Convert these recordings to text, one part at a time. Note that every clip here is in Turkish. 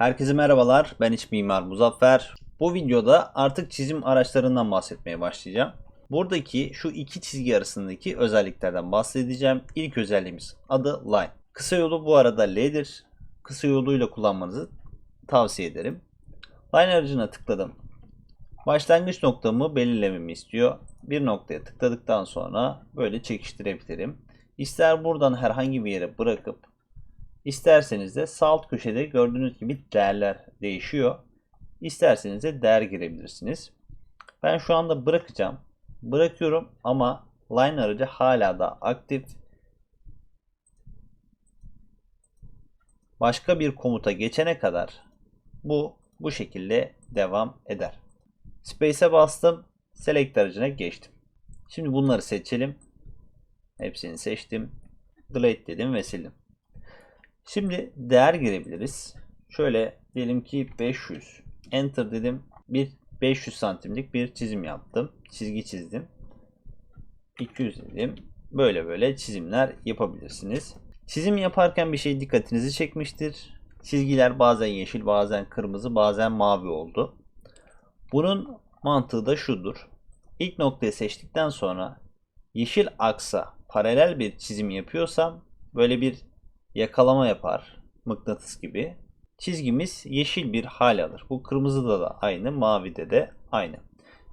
Herkese merhabalar. Ben iç mimar Muzaffer. Bu videoda artık çizim araçlarından bahsetmeye başlayacağım. Buradaki şu iki çizgi arasındaki özelliklerden bahsedeceğim. İlk özelliğimiz adı line. Kısa yolu bu arada L'dir. Kısa yoluyla kullanmanızı tavsiye ederim. Line aracına tıkladım. Başlangıç noktamı belirlememi istiyor. Bir noktaya tıkladıktan sonra böyle çekiştirebilirim. İster buradan herhangi bir yere bırakıp İsterseniz de sağ alt köşede gördüğünüz gibi değerler değişiyor. İsterseniz de değer girebilirsiniz. Ben şu anda bırakacağım. Bırakıyorum ama line aracı hala da aktif. Başka bir komuta geçene kadar bu bu şekilde devam eder. Space'e bastım. Select aracına geçtim. Şimdi bunları seçelim. Hepsini seçtim. Delete dedim ve sildim. Şimdi değer girebiliriz. Şöyle diyelim ki 500. Enter dedim. Bir 500 santimlik bir çizim yaptım. Çizgi çizdim. 200 dedim. Böyle böyle çizimler yapabilirsiniz. Çizim yaparken bir şey dikkatinizi çekmiştir. Çizgiler bazen yeşil, bazen kırmızı, bazen mavi oldu. Bunun mantığı da şudur. İlk noktayı seçtikten sonra yeşil aksa paralel bir çizim yapıyorsam böyle bir yakalama yapar. Mıknatıs gibi. Çizgimiz yeşil bir hal alır. Bu kırmızıda da aynı, mavide de aynı.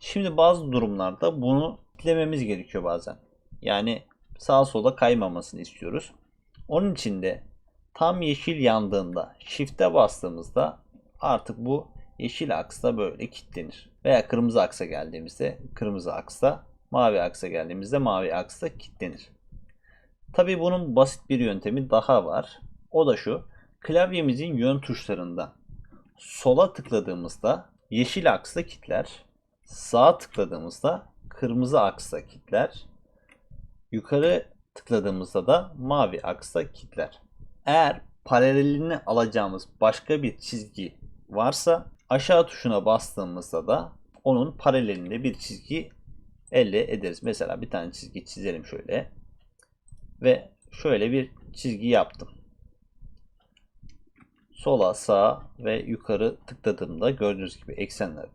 Şimdi bazı durumlarda bunu kitlememiz gerekiyor bazen. Yani sağa sola kaymamasını istiyoruz. Onun için de tam yeşil yandığında shift'e bastığımızda artık bu yeşil aksta böyle kilitlenir. Veya kırmızı aksa geldiğimizde kırmızı aksta, mavi aksa geldiğimizde mavi aksta kilitlenir. Tabi bunun basit bir yöntemi daha var. O da şu. Klavyemizin yön tuşlarından sola tıkladığımızda yeşil aksta kitler. Sağa tıkladığımızda kırmızı aksta kitler. Yukarı tıkladığımızda da mavi aksta kitler. Eğer paralelini alacağımız başka bir çizgi varsa aşağı tuşuna bastığımızda da onun paralelinde bir çizgi elde ederiz. Mesela bir tane çizgi çizelim şöyle ve şöyle bir çizgi yaptım. Sola, sağa ve yukarı tıkladığımda gördüğünüz gibi eksenler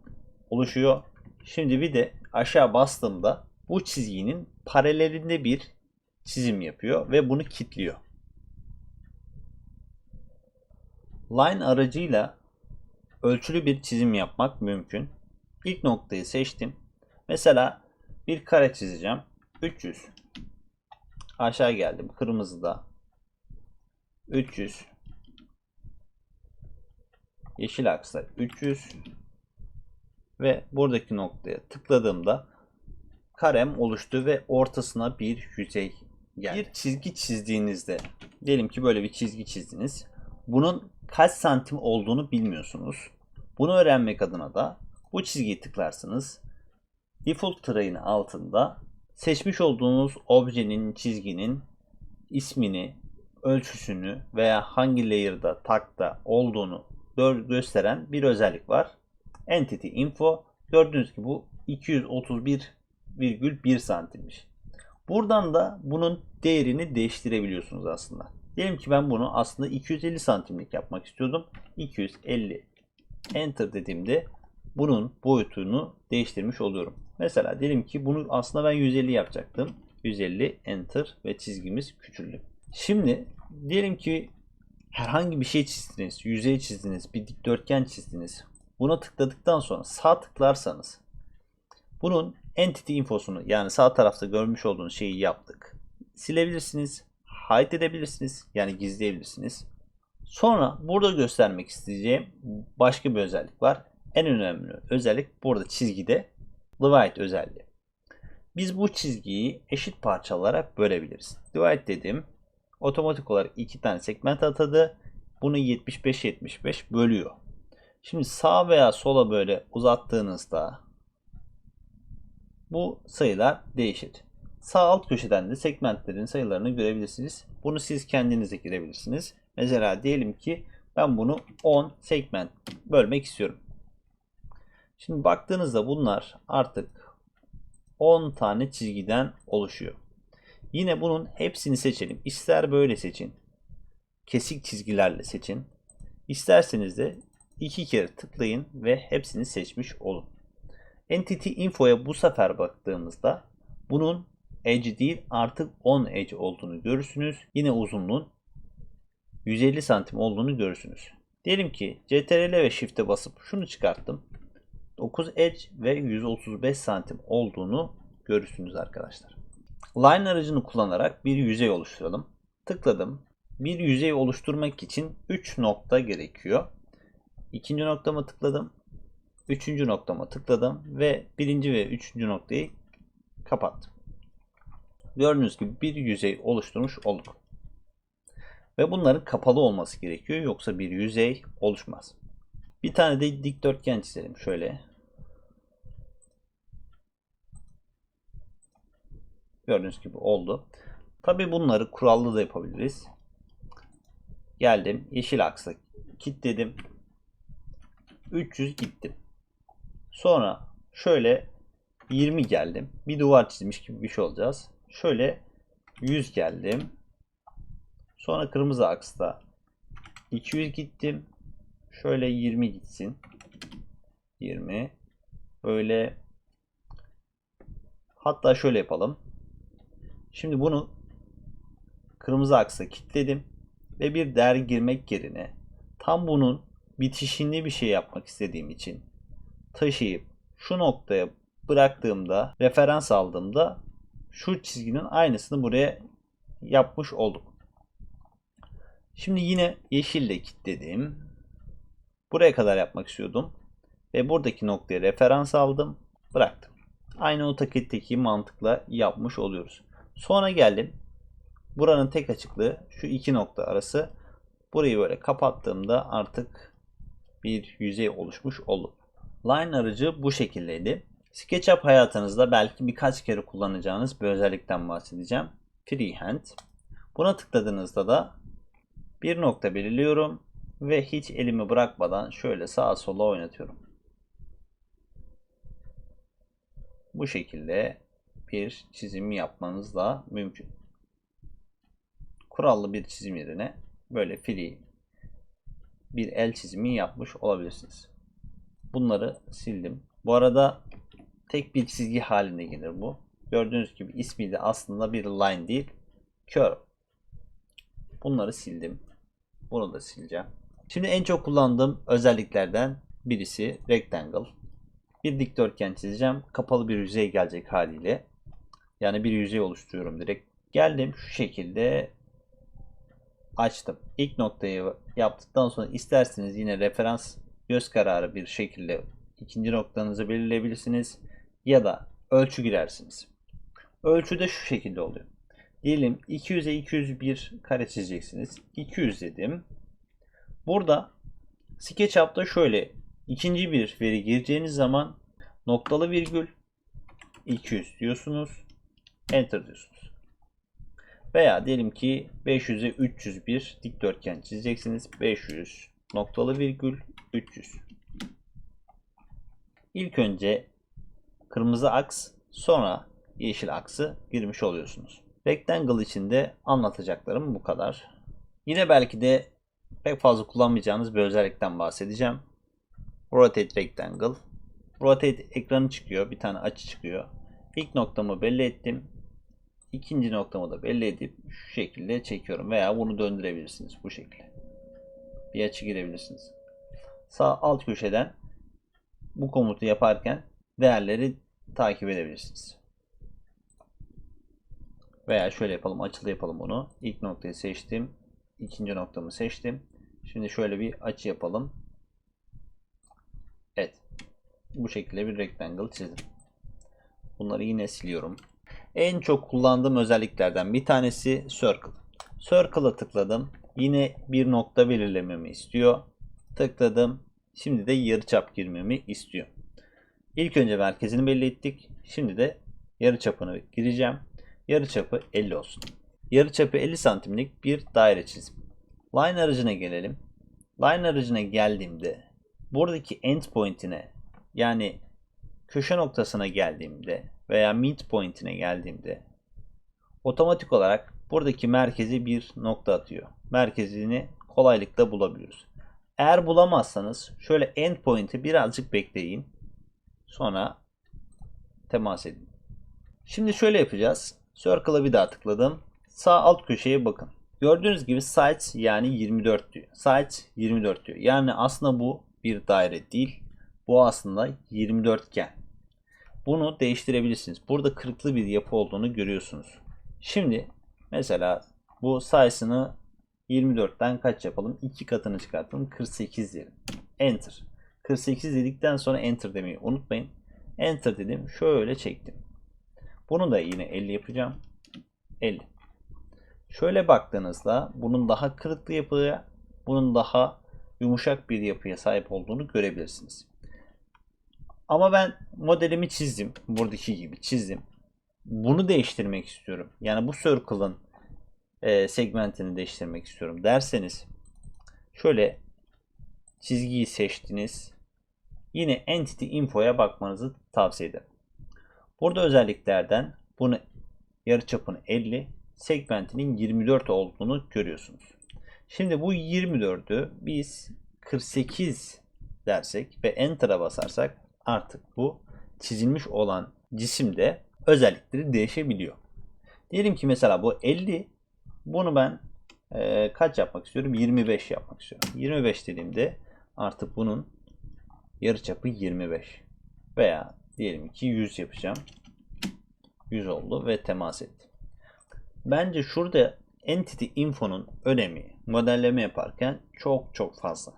oluşuyor. Şimdi bir de aşağı bastığımda bu çizginin paralelinde bir çizim yapıyor ve bunu kilitliyor. Line aracıyla ölçülü bir çizim yapmak mümkün. İlk noktayı seçtim. Mesela bir kare çizeceğim. 300 aşağı geldim. Kırmızıda 300 yeşil aksa 300 ve buradaki noktaya tıkladığımda karem oluştu ve ortasına bir yüzey geldi. Bir çizgi çizdiğinizde diyelim ki böyle bir çizgi çizdiniz. Bunun kaç santim olduğunu bilmiyorsunuz. Bunu öğrenmek adına da bu çizgiyi tıklarsınız. Default tırayın altında seçmiş olduğunuz objenin, çizginin ismini, ölçüsünü veya hangi layer'da, tag'da olduğunu gösteren bir özellik var. Entity Info. Gördüğünüz gibi bu 231,1 santimmiş. Buradan da bunun değerini değiştirebiliyorsunuz aslında. Diyelim ki ben bunu aslında 250 santimlik yapmak istiyordum. 250 Enter dediğimde bunun boyutunu değiştirmiş oluyorum. Mesela diyelim ki bunu aslında ben 150 yapacaktım. 150 enter ve çizgimiz küçüldü. Şimdi diyelim ki herhangi bir şey çizdiniz, yüzey çizdiniz, bir dikdörtgen çizdiniz. Buna tıkladıktan sonra sağ tıklarsanız bunun entity infosunu yani sağ tarafta görmüş olduğunuz şeyi yaptık. Silebilirsiniz, hide edebilirsiniz yani gizleyebilirsiniz. Sonra burada göstermek isteyeceğim başka bir özellik var. En önemli özellik burada çizgide divide özelliği. Biz bu çizgiyi eşit parçalara bölebiliriz. Divide dedim. Otomatik olarak iki tane segment atadı. Bunu 75-75 bölüyor. Şimdi sağ veya sola böyle uzattığınızda bu sayılar değişir. Sağ alt köşeden de segmentlerin sayılarını görebilirsiniz. Bunu siz kendiniz de girebilirsiniz. Mesela diyelim ki ben bunu 10 segment bölmek istiyorum. Şimdi baktığınızda bunlar artık 10 tane çizgiden oluşuyor. Yine bunun hepsini seçelim. İster böyle seçin. Kesik çizgilerle seçin. İsterseniz de iki kere tıklayın ve hepsini seçmiş olun. Entity Info'ya bu sefer baktığımızda bunun edge değil artık 10 edge olduğunu görürsünüz. Yine uzunluğun 150 santim olduğunu görürsünüz. Diyelim ki CTRL ve Shift'e basıp şunu çıkarttım. 9 edge ve 135 santim olduğunu görürsünüz arkadaşlar. Line aracını kullanarak bir yüzey oluşturalım. Tıkladım. Bir yüzey oluşturmak için 3 nokta gerekiyor. İkinci noktama tıkladım. Üçüncü noktama tıkladım ve birinci ve üçüncü noktayı kapattım. Gördüğünüz gibi bir yüzey oluşturmuş olduk. Ve bunların kapalı olması gerekiyor yoksa bir yüzey oluşmaz. Bir tane de dikdörtgen çizelim şöyle. Gördüğünüz gibi oldu. Tabi bunları kurallı da yapabiliriz. Geldim yeşil aksa kilitledim. 300 gittim. Sonra şöyle 20 geldim. Bir duvar çizmiş gibi bir şey olacağız. Şöyle 100 geldim. Sonra kırmızı aksta 200 gittim. Şöyle 20 gitsin. 20. Böyle hatta şöyle yapalım. Şimdi bunu kırmızı aksa kilitledim ve bir değer girmek yerine tam bunun bitişinde bir şey yapmak istediğim için taşıyıp şu noktaya bıraktığımda referans aldığımda şu çizginin aynısını buraya yapmış olduk. Şimdi yine yeşille kilitledim. Buraya kadar yapmak istiyordum. Ve buradaki noktaya referans aldım. Bıraktım. Aynı o taketteki mantıkla yapmış oluyoruz. Sonra geldim. Buranın tek açıklığı şu iki nokta arası. Burayı böyle kapattığımda artık bir yüzey oluşmuş oldu. Line aracı bu şekildeydi. SketchUp hayatınızda belki birkaç kere kullanacağınız bir özellikten bahsedeceğim. Freehand. Buna tıkladığınızda da bir nokta belirliyorum ve hiç elimi bırakmadan şöyle sağa sola oynatıyorum. Bu şekilde bir çizim yapmanız da mümkün. Kurallı bir çizim yerine böyle free bir el çizimi yapmış olabilirsiniz. Bunları sildim. Bu arada tek bir çizgi haline gelir bu. Gördüğünüz gibi ismi de aslında bir line değil, curve. Bunları sildim. Bunu da sileceğim. Şimdi en çok kullandığım özelliklerden birisi rectangle. Bir dikdörtgen çizeceğim. Kapalı bir yüzey gelecek haliyle. Yani bir yüzey oluşturuyorum direkt. Geldim şu şekilde açtım. İlk noktayı yaptıktan sonra isterseniz yine referans göz kararı bir şekilde ikinci noktanızı belirleyebilirsiniz. Ya da ölçü girersiniz. Ölçü de şu şekilde oluyor. Diyelim 200'e 201 kare çizeceksiniz. 200 dedim. Burada SketchUp'ta şöyle ikinci bir veri gireceğiniz zaman noktalı virgül 200 diyorsunuz. Enter diyorsunuz. Veya diyelim ki 500'e 301 dikdörtgen çizeceksiniz. 500 noktalı virgül 300. İlk önce kırmızı aks sonra yeşil aksı girmiş oluyorsunuz. Rectangle içinde anlatacaklarım bu kadar. Yine belki de pek fazla kullanmayacağınız bir özellikten bahsedeceğim. Rotate Rectangle. Rotate ekranı çıkıyor. Bir tane açı çıkıyor. İlk noktamı belli ettim. İkinci noktamı da belli edip şu şekilde çekiyorum. Veya bunu döndürebilirsiniz bu şekilde. Bir açı girebilirsiniz. Sağ alt köşeden bu komutu yaparken değerleri takip edebilirsiniz. Veya şöyle yapalım. Açılı yapalım bunu. İlk noktayı seçtim. İkinci noktamı seçtim. Şimdi şöyle bir açı yapalım. Evet. Bu şekilde bir rectangle çizdim. Bunları yine siliyorum. En çok kullandığım özelliklerden bir tanesi Circle. Circle'a tıkladım. Yine bir nokta belirlememi istiyor. Tıkladım. Şimdi de yarıçap girmemi istiyor. İlk önce merkezini belli ettik. Şimdi de yarıçapını gireceğim. Yarıçapı 50 olsun. Yarıçapı 50 santimlik bir daire çizim. Line aracına gelelim. Line aracına geldiğimde buradaki endpoint'ine yani köşe noktasına geldiğimde veya midpoint'ine geldiğimde otomatik olarak buradaki merkezi bir nokta atıyor. Merkezini kolaylıkla bulabiliyoruz. Eğer bulamazsanız şöyle endpoint'i birazcık bekleyin. Sonra temas edin. Şimdi şöyle yapacağız. Circle'a bir daha tıkladım. Sağ alt köşeye bakın. Gördüğünüz gibi sites yani 24 diyor. Sites 24 diyor. Yani aslında bu bir daire değil. Bu aslında 24gen. Bunu değiştirebilirsiniz. Burada kırıklı bir yapı olduğunu görüyorsunuz. Şimdi mesela bu sayısını 24'ten kaç yapalım? 2 katını çıkartalım. 48 diyelim. Enter. 48 dedikten sonra enter demeyi unutmayın. Enter dedim. Şöyle çektim. Bunu da yine 50 yapacağım. 50. Şöyle baktığınızda bunun daha kırıklı yapıya, bunun daha yumuşak bir yapıya sahip olduğunu görebilirsiniz. Ama ben modelimi çizdim. Buradaki gibi çizdim. Bunu değiştirmek istiyorum. Yani bu circle'ın e, segmentini değiştirmek istiyorum derseniz şöyle çizgiyi seçtiniz. Yine Entity Info'ya bakmanızı tavsiye ederim. Burada özelliklerden bunu yarıçapını 50, segmentinin 24 olduğunu görüyorsunuz. Şimdi bu 24'ü biz 48 dersek ve Enter'a basarsak artık bu çizilmiş olan cisimde özellikleri değişebiliyor. Diyelim ki mesela bu 50 bunu ben e, kaç yapmak istiyorum? 25 yapmak istiyorum. 25 dediğimde artık bunun yarıçapı 25 veya diyelim ki 100 yapacağım. 100 oldu ve temas etti. Bence şurada Entity Info'nun önemi modelleme yaparken çok çok fazla.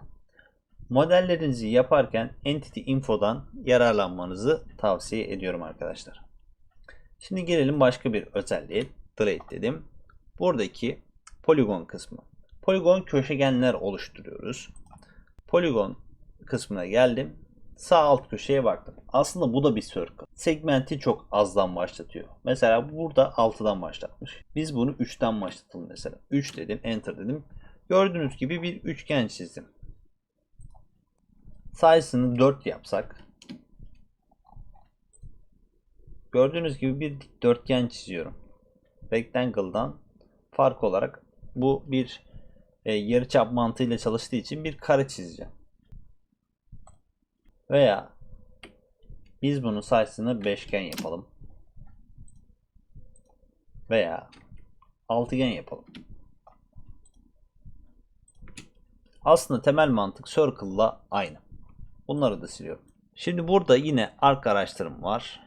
Modellerinizi yaparken Entity Info'dan yararlanmanızı tavsiye ediyorum arkadaşlar. Şimdi gelelim başka bir özelliğe. Delete dedim. Buradaki poligon kısmı. Poligon köşegenler oluşturuyoruz. Poligon kısmına geldim. Sağ alt köşeye baktım. Aslında bu da bir circle. Segmenti çok azdan başlatıyor. Mesela burada 6'dan başlatmış. Biz bunu 3'ten başlatalım mesela. 3 dedim, enter dedim. Gördüğünüz gibi bir üçgen çizdim. Sayısını 4 yapsak. Gördüğünüz gibi bir dikdörtgen çiziyorum. Rectangle'dan fark olarak bu bir e, yarıçap mantığıyla çalıştığı için bir kare çizeceğim. Veya biz bunu sayısını beşgen yapalım. Veya altıgen yapalım. Aslında temel mantık circle'la aynı. Bunları da siliyorum. Şimdi burada yine ark araçtırma var.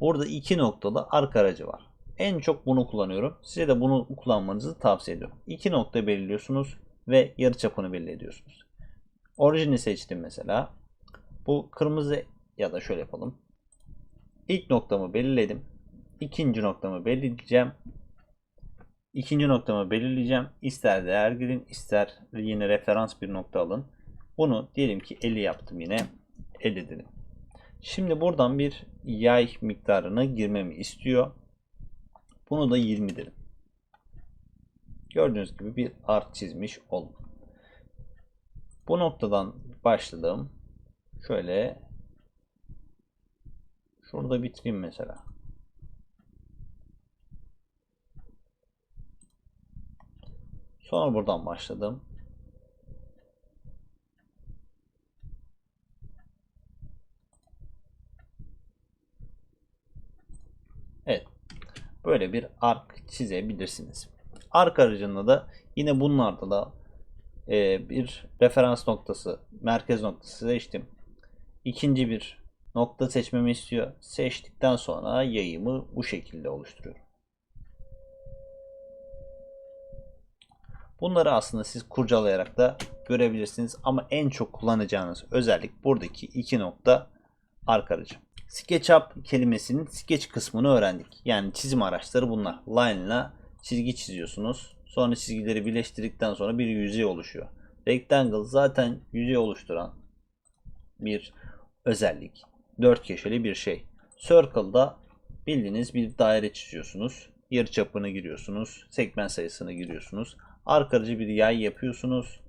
Burada iki noktalı ark aracı var. En çok bunu kullanıyorum. Size de bunu kullanmanızı tavsiye ediyorum. İki nokta belirliyorsunuz ve yarıçapını belli ediyorsunuz. Orijini seçtim mesela. Bu kırmızı ya da şöyle yapalım. İlk noktamı belirledim. İkinci noktamı belirleyeceğim. İkinci noktamı belirleyeceğim. İster değer girin, ister yine referans bir nokta alın. Bunu diyelim ki 50 yaptım yine. 50 dedim. Şimdi buradan bir yay miktarını girmemi istiyor. Bunu da 20 dedim. Gördüğünüz gibi bir art çizmiş oldum. Bu noktadan başladım. Şöyle şurada bitireyim mesela. Sonra buradan başladım. Evet. Böyle bir ark çizebilirsiniz. Ark aracında da yine bunlarda da e, bir referans noktası, merkez noktası seçtim. İkinci bir nokta seçmemi istiyor. Seçtikten sonra yayımı bu şekilde oluşturuyorum. Bunları aslında siz kurcalayarak da görebilirsiniz ama en çok kullanacağınız özellik buradaki iki nokta arka aracı. SketchUp kelimesinin sketch kısmını öğrendik. Yani çizim araçları bunlar. Line ile çizgi çiziyorsunuz. Sonra çizgileri birleştirdikten sonra bir yüzey oluşuyor. Rectangle zaten yüzey oluşturan bir özellik. Dört köşeli bir şey. Circle'da bildiğiniz bir daire çiziyorsunuz. Yarıçapını giriyorsunuz. Segment sayısını giriyorsunuz. Arkarıcı bir yay yapıyorsunuz.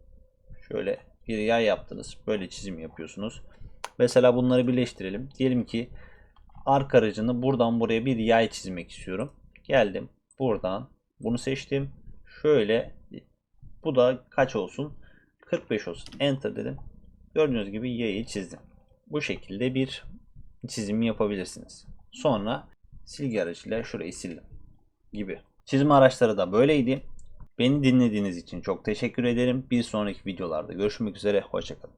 Şöyle bir yay yaptınız. Böyle çizim yapıyorsunuz. Mesela bunları birleştirelim. Diyelim ki arka aracını buradan buraya bir yay çizmek istiyorum. Geldim. Buradan bunu seçtim. Şöyle bu da kaç olsun? 45 olsun. Enter dedim. Gördüğünüz gibi yayı çizdim. Bu şekilde bir çizim yapabilirsiniz. Sonra silgi aracıyla şurayı sildim gibi. Çizim araçları da böyleydi. Beni dinlediğiniz için çok teşekkür ederim. Bir sonraki videolarda görüşmek üzere. Hoşçakalın.